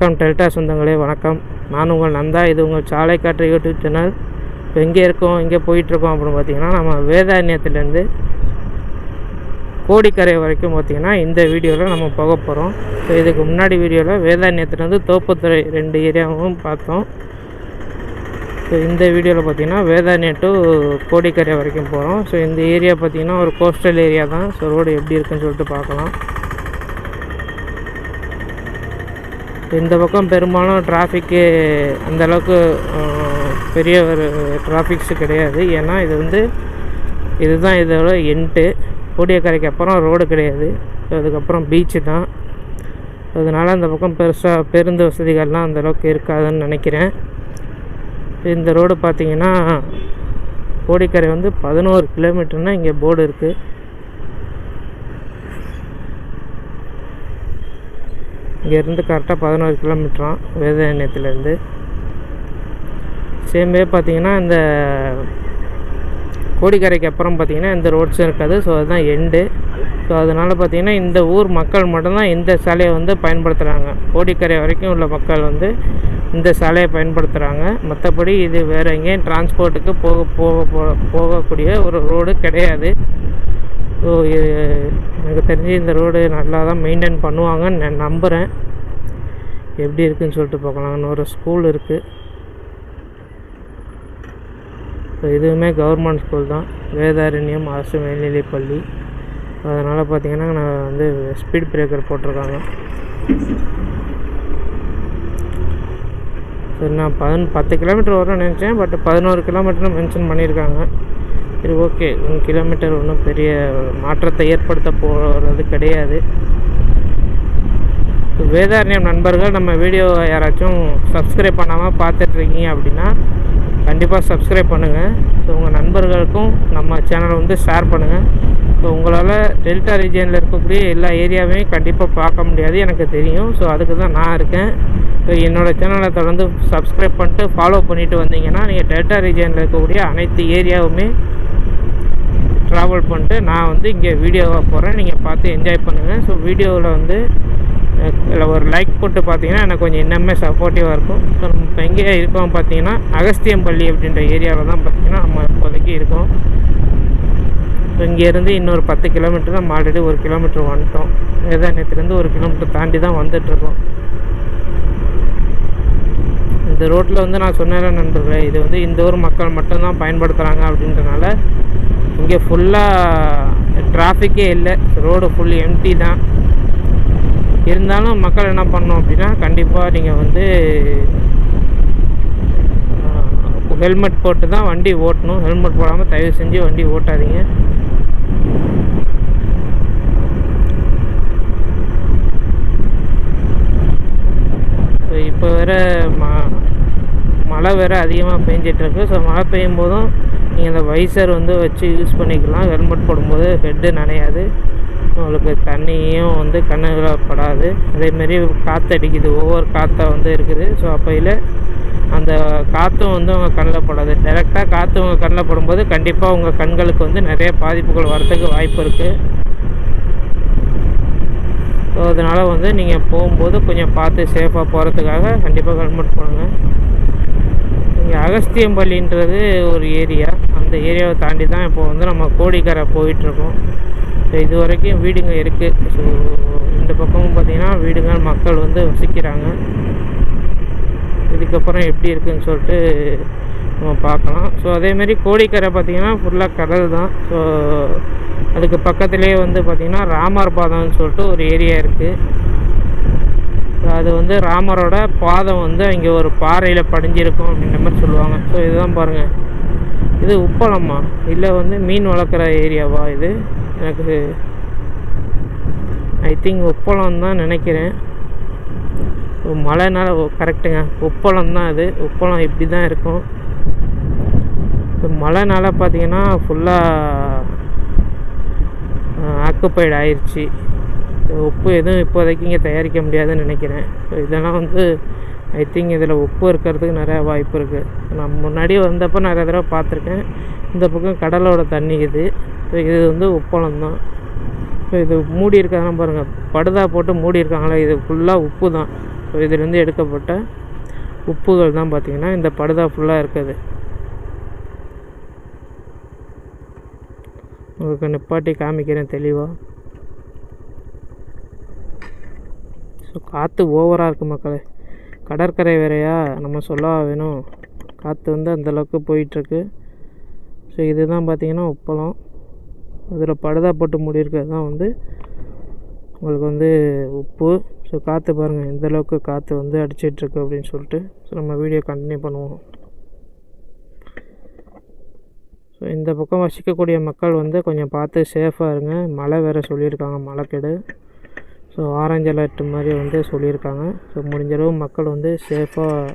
வணக்கம் டெல்டா சொந்தங்களே வணக்கம். நான் உங்கள் நந்தா இது உங்கள் சாலை காற்று யூடியூப் சேனல். இப்போ எங்கே இருக்கோம் எங்கே போயிட்டுருக்கோம் அப்படின்னு பார்த்தீங்கன்னா நம்ம வேதாரண்யத்துலேருந்து கோடிக்கரை வரைக்கும் பார்த்தீங்கன்னா இந்த வீடியோவில் நம்ம போக போகிறோம் ஸோ இதுக்கு முன்னாடி வீடியோவில் வேதாரண்யத்துலேருந்து தோப்புத்துறை ரெண்டு ஏரியாவும் பார்த்தோம். ஸோ இந்த வீடியோவில் பார்த்தீங்கன்னா வேதாரண்யம் டு கோடிக்கரை வரைக்கும் போகிறோம் ஸோ இந்த ஏரியா பார்த்தீங்கன்னா ஒரு கோஸ்டல் ஏரியா தான். ஸோ ரோடு எப்படி இருக்குன்னு சொல்லிட்டு பார்க்கலாம். இந்த பக்கம் பெரும்பாலும் டிராஃபிக்கு அந்தளவுக்கு பெரிய ஒரு டிராஃபிக்ஸு கிடையாது. ஏன்னா இது வந்து இதுதான் இதோட எண்ட்டு கோடியக்கரைக்கு அப்புறம் ரோடு கிடையாது. அதுக்கப்புறம் பீச்சு தான். அதனால் அந்த பக்கம் பெருசாக பேருந்து வசதிகள்லாம் அந்தளவுக்கு இருக்காதுன்னு நினைக்கிறேன். இந்த ரோடு பார்த்தீங்கன்னா கோடிக்கரை வந்து பதினோரு கிலோமீட்டர்னால் இங்கே போர்டு இருக்குது இங்கேருந்து கரெக்டாக பதினோரு கிலோமீட்டராம் வேதாரண்யத்துலேருந்து சேமே பார்த்தீங்கன்னா இந்த கோடிக்கரைக்கு அப்புறம் பார்த்தீங்கன்னா இந்த ரோட்ஸும் இருக்காது. ஸோ அதுதான் எண்டு ஸோ அதனால் பார்த்தீங்கன்னா இந்த ஊர் மக்கள் மட்டும்தான் இந்த சாலையை வந்து பயன்படுத்துகிறாங்க கோடிக்கரை வரைக்கும் உள்ள மக்கள் வந்து இந்த சாலையை பயன்படுத்துகிறாங்க மற்றபடி இது வேறு எங்கேயும் டிரான்ஸ்போர்ட்டுக்கு போக போக போகக்கூடிய ஒரு ரோடு கிடையாது. ஸோ இது எனக்கு தெரிஞ்சு இந்த ரோடு நல்லா தான் மெயின்டைன் பண்ணுவாங்கன்னு நான் நம்புகிறேன் எப்படி இருக்குன்னு சொல்லிட்டு பார்க்கலாம். இன்னொரு ஸ்கூல் இருக்குது ஸோ இதுவுமே கவர்மெண்ட் ஸ்கூல் தான். வேதாரண்யம் அரசு மேல்நிலைப்பள்ளி. அதனால் பார்த்தீங்கன்னா நான் வந்து ஸ்பீட் பிரேக்கர் போட்டிருக்காங்க. சரி நான் பதின பத்து கிலோமீட்டர் வரும்னு நினச்சேன். பட் பதினோரு கிலோமீட்டர்னு மென்ஷன் பண்ணியிருக்காங்க. சரி ஓகே. ஒன் கிலோமீட்டர் ஒன்றும் பெரிய மாற்றத்தை ஏற்படுத்த போகிறது கிடையாது. வேதாரண்யம் நண்பர்கள் நம்ம வீடியோ யாராச்சும் சப்ஸ்கிரைப் பண்ணாமல் பார்த்துட்ருக்கீங்க அப்படின்னா கண்டிப்பாக சப்ஸ்கிரைப் பண்ணுங்கள் ஸோ உங்கள் நண்பர்களுக்கும் நம்ம சேனலை வந்து ஷேர் பண்ணுங்கள் ஸோ உங்களால் டெல்டா ரீஜியனில் இருக்கக்கூடிய எல்லா ஏரியாவையும் கண்டிப்பாக பார்க்க முடியாது எனக்கு தெரியும். ஸோ அதுக்கு தான் நான் இருக்கேன். ஸோ என்னோடய சேனலை தொடர்ந்து சப்ஸ்கிரைப் பண்ணிட்டு ஃபாலோ பண்ணிவிட்டு வந்தீங்கன்னா நீங்கள் டெல்டா ரீஜியனில் இருக்கக்கூடிய அனைத்து ஏரியாவுமே ட்ராவல் பண்ணிட்டு நான் வந்து இங்கே வீடியோவாக போகிறேன் நீங்கள் பார்த்து என்ஜாய் பண்ணுங்கள் ஸோ வீடியோவில் வந்து இல்லை ஒரு லைக் போட்டு பார்த்தீங்கன்னா எனக்கு கொஞ்சம் இன்னுமே சப்போர்ட்டிவாக இருக்கும். ஸோ நம்ம இப்போ எங்கே இருக்கோம் பார்த்தீங்கன்னா அகஸ்தியம்பள்ளி அப்படின்ற ஏரியாவில் தான் பார்த்தீங்கன்னா நம்ம இப்போதைக்கு இருக்கோம். ஸோ இங்கேருந்து இன்னொரு பத்து கிலோமீட்டர் நம்ம ஆல்ரெடி ஒரு கிலோமீட்டர் வந்துட்டோம். வேதாரண்யத்துலேருந்து ஒரு கிலோமீட்டர் தாண்டி தான் வந்துட்டுருக்கோம். இந்த ரோட்டில் வந்து நான் சொன்னேன் நண்பர்களே இது வந்து இந்த ஊர் மக்கள் மட்டும்தான் பயன்படுத்துகிறாங்க அப்படின்றனால இங்கே ஃபுல்லாக டிராஃபிக்கே இல்லை. ரோடு ஃபுல் எம்டி தான். இருந்தாலும் மக்கள் என்ன பண்ணணும் அப்படின்னா கண்டிப்பாக நீங்கள் வந்து ஹெல்மெட் போட்டு தான் வண்டி ஓட்டணும். ஹெல்மெட் போடாமல் தயவு செஞ்சு வண்டி ஓட்டாதீங்க. இப்போ வேற ம மழை வேறு அதிகமாக பெஞ்சிட்ருக்கு ஸோ மழை பெய்யும் போதும் நீங்கள் அந்த வைசர் வந்து வச்சு யூஸ் பண்ணிக்கலாம். ஹெல்மெட் போடும்போது ஹெட்டு நனையாது. உங்களுக்கு தண்ணியும் வந்து கண்ணில் படாது. அதேமாரி காற்று அடிக்குது. ஒவ்வொரு காற்றா வந்து இருக்குது. ஸோ அப்பையில் அந்த காற்றும் வந்து உங்கள் கண்ணில் படாது. டைரெக்டாக காற்று உங்கள் கண்ணில் படும்போது கண்டிப்பாக உங்கள் கண்களுக்கு வந்து நிறைய பாதிப்புகள் வரதுக்கு வாய்ப்பு இருக்குது ஸோ அதனால் வந்து நீங்கள் போகும்போது கொஞ்சம் பார்த்து சேஃபாக போகிறதுக்காக கண்டிப்பாக ஹெல்மெட் போடுங்க. இங்கே அகஸ்தியம்பள்ளின்றது ஒரு ஏரியா அந்த ஏரியாவை தாண்டி தான் இப்போ வந்து நம்ம கோடிக்கரை போயிட்டுருக்கோம். ஸோ இது வரைக்கும் வீடுங்க இருக்குது ஸோ இந்த பக்கமும் பார்த்திங்கன்னா வீடுங்க மக்கள் வந்து வசிக்கிறாங்க. இதுக்கப்புறம் எப்படி இருக்குன்னு சொல்லிட்டு நம்ம பார்க்கலாம். ஸோ அதேமாரி கோடிக்கரை பார்த்திங்கன்னா ஃபுல்லாக கடல் தான். ஸோ அதுக்கு பக்கத்துலேயே வந்து பார்த்திங்கன்னா ராமர் பாதம்னு சொல்லிட்டு ஒரு ஏரியா இருக்குது அது வந்து ராமரோட பாதம் வந்து அங்கே ஒரு பாறையில் படிஞ்சிருக்கும் அப்படின்ற மாதிரி சொல்லுவாங்க. ஸோ இதுதான் பாருங்கள் இது உப்பளமா இல்லை வந்து மீன் வளர்க்குற ஏரியாவா இது? எனக்கு ஐ திங்க் உப்பளம் தான் நினைக்கிறேன். மழைனால கரெக்டுங்க உப்பளம் தான் இது. உப்பளம் இப்படி தான் இருக்கும். இப்போ மழைனால பார்த்தீங்கன்னா ஃபுல்லாக ஆக்குப்பைடு ஆயிடுச்சு உப்பு எதுவும் இப்போதைக்கு இங்கே தயாரிக்க முடியாதுன்னு நினைக்கிறேன். ஸோ இதெல்லாம் வந்து ஐ திங்க் இதில் உப்பு இருக்கிறதுக்கு நிறையா வாய்ப்பு இருக்குது நான் முன்னாடி வந்தப்போ நிறைய தடவை பார்த்துருக்கேன். இந்த பக்கம் கடலோட தண்ணி இது. ஸோ இது வந்து உப்பளம் தான். ஸோ இது மூடி இருக்காங்க பாருங்கள் படுதா போட்டு மூடி இருக்காங்களே இது ஃபுல்லாக உப்பு தான். ஸோ இதுலேருந்து எடுக்கப்பட்ட உப்புகள் தான் பார்த்திங்கன்னா இந்த படுதா ஃபுல்லாக இருக்குது. உங்களுக்கு நிப்பாட்டி காமிக்கிறேன் தெளிவாக ஸோ காற்று ஓவராக இருக்குது மக்களே. கடற்கரை வேறையா? நம்ம சொல்ல வேணும்? காற்று வந்து அந்தளவுக்கு போயிட்டுருக்கு. ஸோ இதுதான் பார்த்தீங்கன்னா உப்பளம். அதில் படுதா போட்டு மூடியிருக்கிறது தான் வந்து உங்களுக்கு வந்து உப்பு. ஸோ காற்று பாருங்கள் எந்தளவுக்கு காற்று வந்து அடிச்சிட்ருக்கு அப்படின்னு சொல்லிட்டு. ஸோ நம்ம வீடியோ கண்டினியூ பண்ணுவோம். ஸோ இந்த பக்கம் வசிக்கக்கூடிய மக்கள் வந்து கொஞ்சம் பார்த்து சேஃபாக இருங்க. மழை வேறு சொல்லியிருக்காங்க மழைக்கெடு ஸோ ஆரஞ்சு அலர்ட் மாதிரி வந்து சொல்லியிருக்காங்க. ஸோ முடிஞ்சளவு மக்கள் வந்து சேஃபாக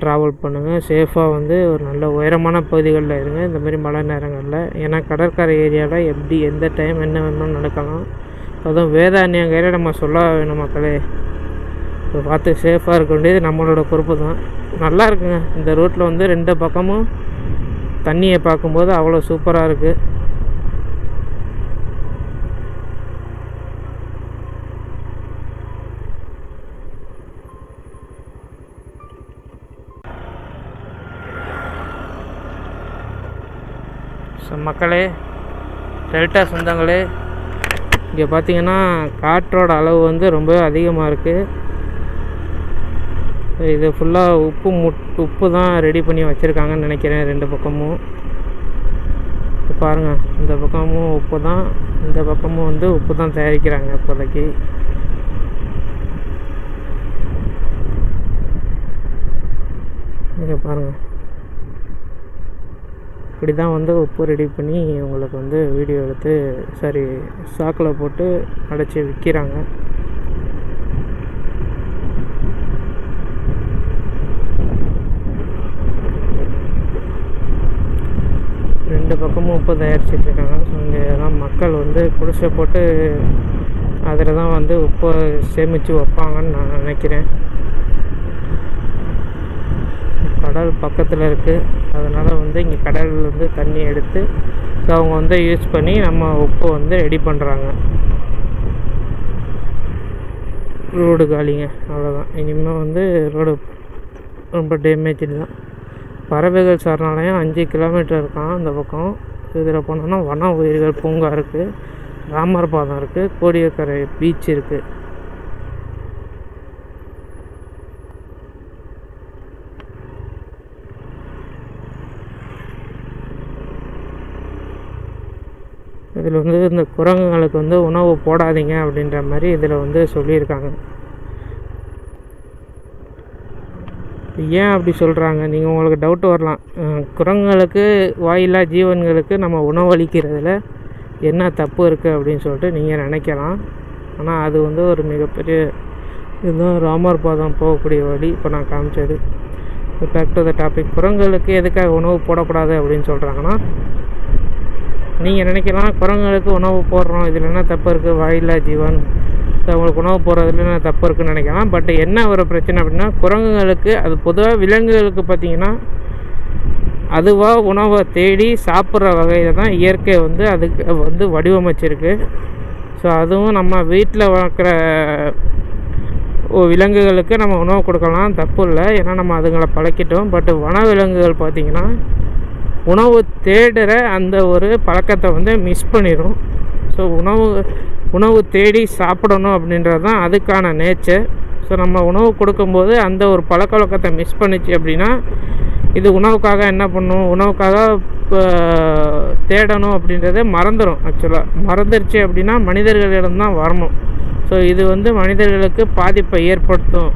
ட்ராவல் பண்ணுங்கள் சேஃபாக வந்து ஒரு நல்ல உயரமான பகுதிகளில் இருங்க. இந்த மாதிரி மழை நேரங்களில். ஏன்னா கடற்கரை ஏரியாவில் எப்படி எந்த டைம் என்ன வேணுமோ நடக்கலாம். அதுவும் வேதாரண்யங்கையில் நம்ம சொல்ல வேணும் மக்களே. ஸோ பார்த்து சேஃபாக இருக்க வேண்டியது நம்மளோட பொறுப்பு தான். நல்லா இருக்குங்க. இந்த ரூட்டில் வந்து ரெண்டு பக்கமும் தண்ணியை பார்க்கும்போது அவ்வளோ சூப்பராக இருக்குது ஸோ மக்களே டெல்டா சொந்தங்களே இங்கே பார்த்தீங்கன்னா காற்றோட அளவு வந்து ரொம்ப அதிகமாக இருக்குது இது ஃபுல்லாக உப்பு முட் உப்பு தான் ரெடி பண்ணி வச்சுருக்காங்கன்னு நினைக்கிறேன் ரெண்டு பக்கமும். பாருங்க இந்த பக்கமும் உப்பு தான் இந்த பக்கமும் வந்து உப்பு தான் தயாரிக்கிறாங்க இப்போதைக்கு. இங்கே பாருங்கள் இப்படி தான் வந்து உப்பு ரெடி பண்ணி உங்களுக்கு வந்து வீடியோ எடுத்து சாரி சாக்கில் போட்டு அடைச்சி விற்கிறாங்க ரெண்டு பக்கமும் உப்பு தயாரிச்சிட்டு இருக்காங்க. ஸோ இங்கே எல்லாம் மக்கள் வந்து குடிசை போட்டு அதில் தான் வந்து உப்பை சேமித்து வைப்பாங்கன்னு நான் நினைக்கிறேன். கடல் பக்கத்தில் இருக்குது அதனால் வந்து இங்கே கடலில் இருந்து தண்ணி எடுத்து ஸோ அவங்க வந்து யூஸ் பண்ணி நம்ம உப்பு வந்து ரெடி பண்ணுறாங்க ரோடு காலிங்க அவ்வளோதான் இனிமேல் வந்து ரோடு ரொம்ப டேமேஜ் தான். பறவைகள் சரணாலயம் அஞ்சு கிலோமீட்டர் இருக்கான் அந்த பக்கம். இதில் போனோன்னா வன உயிர்கள் பூங்கா இருக்குது ராமர் பாதம் இருக்குது கோடியக்கரை பீச் இருக்குது இதில் வந்து இந்த குரங்குங்களுக்கு வந்து உணவு போடாதீங்க அப்படின்ற மாதிரி இதில் வந்து சொல்லியிருக்காங்க. ஏன் அப்படி சொல்கிறாங்க நீங்கள் உங்களுக்கு டவுட் வரலாம். குரங்குகளுக்கு வாயில்லா ஜீவன்களுக்கு நம்ம உணவளிக்கிறதுல என்ன தப்பு இருக்குது அப்படின்னு சொல்லிட்டு நீங்கள் நினைக்கலாம். ஆனால் அது வந்து ஒரு மிகப்பெரிய இதுதான். ராமர் பாதம் போகக்கூடிய வழி. இப்போ நான் காமிச்சது. பேக் டு த டாபிக் குரங்குகளுக்கு எதுக்காக உணவு போடக்கூடாது அப்படின்னு சொல்கிறாங்கன்னா நீங்கள் நினைக்கலாம் குரங்குகளுக்கு உணவு போடுறோம் இதில் என்ன தப்பு இருக்குது வாயில்லா ஜீவன். ஸோ அவங்களுக்கு உணவு போடுறதுல என்ன தப்பு இருக்குன்னு நினைக்கலாம். பட் என்ன ஒரு பிரச்சனை அப்படின்னா குரங்குகளுக்கு அது பொதுவாக விலங்குகளுக்கு பார்த்தீங்கன்னா அதுவாக உணவை தேடி சாப்பிட்ற வகையில் தான் இயற்கை வந்து அதுக்கு வந்து வடிவமைச்சிருக்கு. ஸோ அதுவும் நம்ம வீட்டில் வளர்க்குற விலங்குகளுக்கு நம்ம உணவு கொடுக்கலாம். தப்பு இல்லை. ஏன்னா நம்ம அதுங்களை பழக்கிட்டோம். பட் வனவிலங்குகள் பார்த்திங்கன்னா உணவு தேடுற அந்த ஒரு பழக்கத்தை வந்து மிஸ் பண்ணிடும் ஸோ உணவு உணவு தேடி சாப்பிடணும் அப்படின்றது தான் அதுக்கான நேச்சர் ஸோ நம்ம உணவு கொடுக்கும்போது அந்த ஒரு பழக்க வழக்கத்தை மிஸ் பண்ணிச்சு அப்படின்னா இது உணவுக்காக என்ன பண்ணும்? உணவுக்காக இப்போ தேடணும் அப்படின்றத மறந்துடும் ஆக்சுவலாக மறந்துருச்சு அப்படின்னா மனிதர்களிடம் தான் வரணும். ஸோ இது வந்து மனிதர்களுக்கு பாதிப்பை ஏற்படுத்தும்.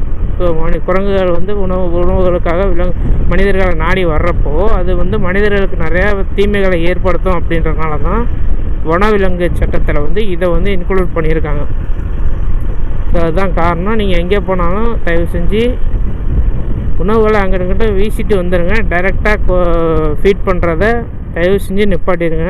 மனி குரங்குகள் வந்து உணவு உணவுகளுக்காக விலங்கு மனிதர்களை நாடி வர்றப்போ அது வந்து மனிதர்களுக்கு நிறையா தீமைகளை ஏற்படுத்தும் அப்படின்றனால தான் வனவிலங்கு சட்டத்தில் வந்து இதை வந்து இன்க்ளூட் பண்ணியிருக்காங்க. ஸோ அதுதான் காரணம். நீங்கள் எங்கே போனாலும் தயவு செஞ்சு உணவுகளை அங்கிட்ட வீசிட்டு வந்துடுங்க டைரெக்டாக ஃபீட் பண்ணுறத தயவு செஞ்சு நிப்பாட்டிடுங்க.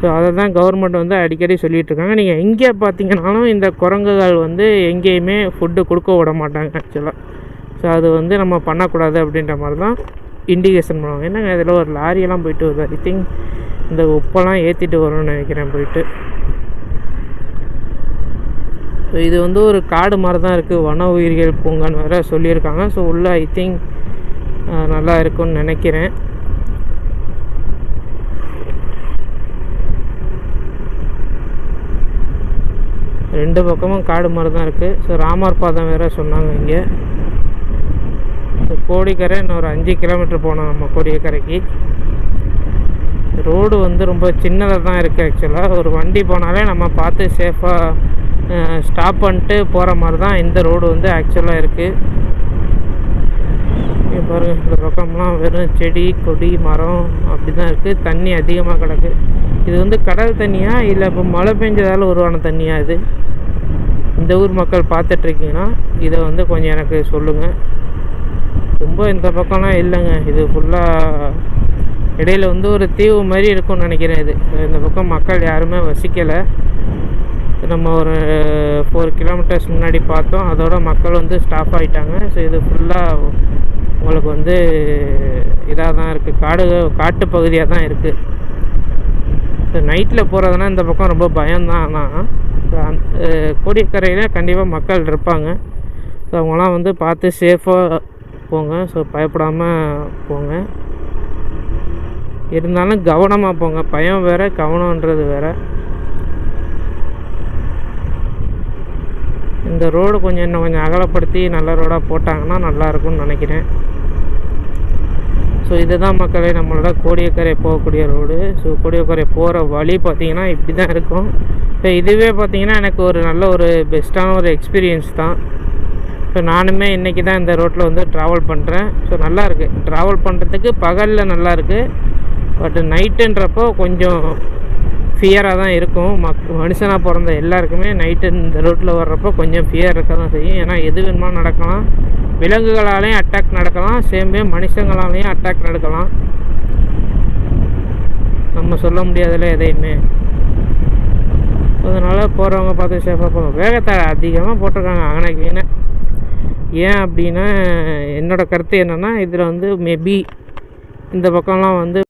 ஸோ அதை தான் கவர்மெண்ட் வந்து அடிக்கடி சொல்லிகிட்டு இருக்காங்க நீங்கள் எங்கே பார்த்தீங்கனாலும் இந்த குரங்குகள் வந்து எங்கேயுமே ஃபுட்டு கொடுக்க விட மாட்டாங்க ஆக்சுவலாக ஸோ அது வந்து நம்ம பண்ணக்கூடாது அப்படின்ற மாதிரி தான் இண்டிகேஷன் பண்ணுவாங்க. என்னங்க இதில் ஒரு லாரியெல்லாம் போயிட்டு வருது? ஐ திங்க் இந்த உப்பெல்லாம் ஏற்றிட்டு வரும்னு நினைக்கிறேன் போயிட்டு. ஸோ இது வந்து ஒரு காடு மாதிரி தான் இருக்குது வன உயிரியல் பூங்கான்னு வேறு சொல்லியிருக்காங்க. ஸோ உள்ளே ஐ திங்க் நல்லா இருக்கும்னு நினைக்கிறேன். ரெண்டு பக்கமும் காடு மாதிரி தான் இருக்குது ஸோ ராமர் பாதம் வேறு சொன்னாங்க இங்கே. ஸோ கோடிக்கரை இன்னும் ஒரு அஞ்சு கிலோமீட்டர் போனோம் நம்ம கோடியக்கரைக்கு ரோடு வந்து ரொம்ப சின்னதாக தான் இருக்குது ஆக்சுவலாக ஒரு வண்டி போனாலே நம்ம பார்த்து சேஃபாக ஸ்டாப் பண்ணிட்டு போகிற மாதிரி தான் இந்த ரோடு வந்து ஆக்சுவலாக இருக்குது பாருங்கள் இந்த பக்கம்லாம் வெறும் செடி கொடி மரம் அப்படி தான் இருக்குது தண்ணி அதிகமாக கிடக்கு. இது வந்து கடல் தண்ணியா இல்லை இப்போ மழை பெஞ்சதால உருவான தண்ணியா இது? இந்த ஊர் மக்கள் பார்த்துட்ருக்கீங்கன்னா இதை வந்து கொஞ்சம் எனக்கு சொல்லுங்கள் ரொம்ப இந்த பக்கம்லாம் இல்லைங்க. இது ஃபுல்லாக இடையில வந்து ஒரு தீவு மாதிரி இருக்கும்னு நினைக்கிறேன் இது. இந்த பக்கம் மக்கள் யாருமே வசிக்கலை. நம்ம ஒரு ஃபோர் கிலோமீட்டர்ஸ் முன்னாடி பார்த்தோம். அதோட மக்கள் வந்து ஸ்டாப் ஆகிட்டாங்க ஸோ இது ஃபுல்லாக உங்களுக்கு வந்து இதாக தான் இருக்குது காடு காட்டு பகுதியாக தான் இருக்குது நைட்டில் போகிறதுனா இந்த பக்கம் ரொம்ப பயம்தான். ஆனால் கோடியக்கரையில் கண்டிப்பாக மக்கள் இருப்பாங்க. ஸோ அவங்களாம் வந்து பார்த்து சேஃபாக போங்க. ஸோ பயப்படாமல் போங்க. இருந்தாலும் கவனமாக போங்க. பயம் வேறு கவனன்றது வேறு. இந்த ரோடு கொஞ்சம் இன்னும் கொஞ்சம் அகலப்படுத்தி நல்ல ரோடாக போட்டாங்கன்னா நல்லாயிருக்கும்னு நினைக்கிறேன். ஸோ இதுதான் மக்களே நம்மளோட கோடியக்கரை போகக்கூடிய ரோடு ஸோ கோடியக்கரை போகிற வழி பார்த்தீங்கன்னா இப்படி தான் இருக்கும். ஸோ இதுவே பார்த்தீங்கன்னா எனக்கு ஒரு நல்ல ஒரு பெஸ்ட்டான ஒரு எக்ஸ்பீரியன்ஸ் தான். ஸோ நானுமே இன்றைக்கி தான் இந்த ரோட்டில் வந்து ட்ராவல் பண்ணுறேன் ஸோ நல்லாயிருக்கு ட்ராவல் பண்ணுறதுக்கு பகலில் நல்லா இருக்குது பட் நைட்டுன்றப்போ கொஞ்சம் ஃபியராக தான் இருக்கும். மக் மனுஷனாக பிறந்த எல்லாருக்குமே நைட்டு இந்த ரோட்டில் வர்றப்போ கொஞ்சம் ஃபியர் இருக்க தான் செய்யும். ஏன்னா எது வேணுமா நடக்கலாம். விலங்குகளாலேயும் அட்டாக் நடக்கலாம். சேமே மனுஷங்களாலேயும் அட்டாக் நடக்கலாம். நம்ம சொல்ல முடியாதுல்ல எதையுமே. அதனால் போகிறவங்க பார்த்து சேஃபாக போகணும் வேகத்தை அதிகமாக போட்டிருக்காங்க. அங்கனைக்கு ஏன் அப்படின்னா என்னோட கருத்து என்னென்னா இதில் வந்து மேபி இந்த பக்கம்லாம் வந்து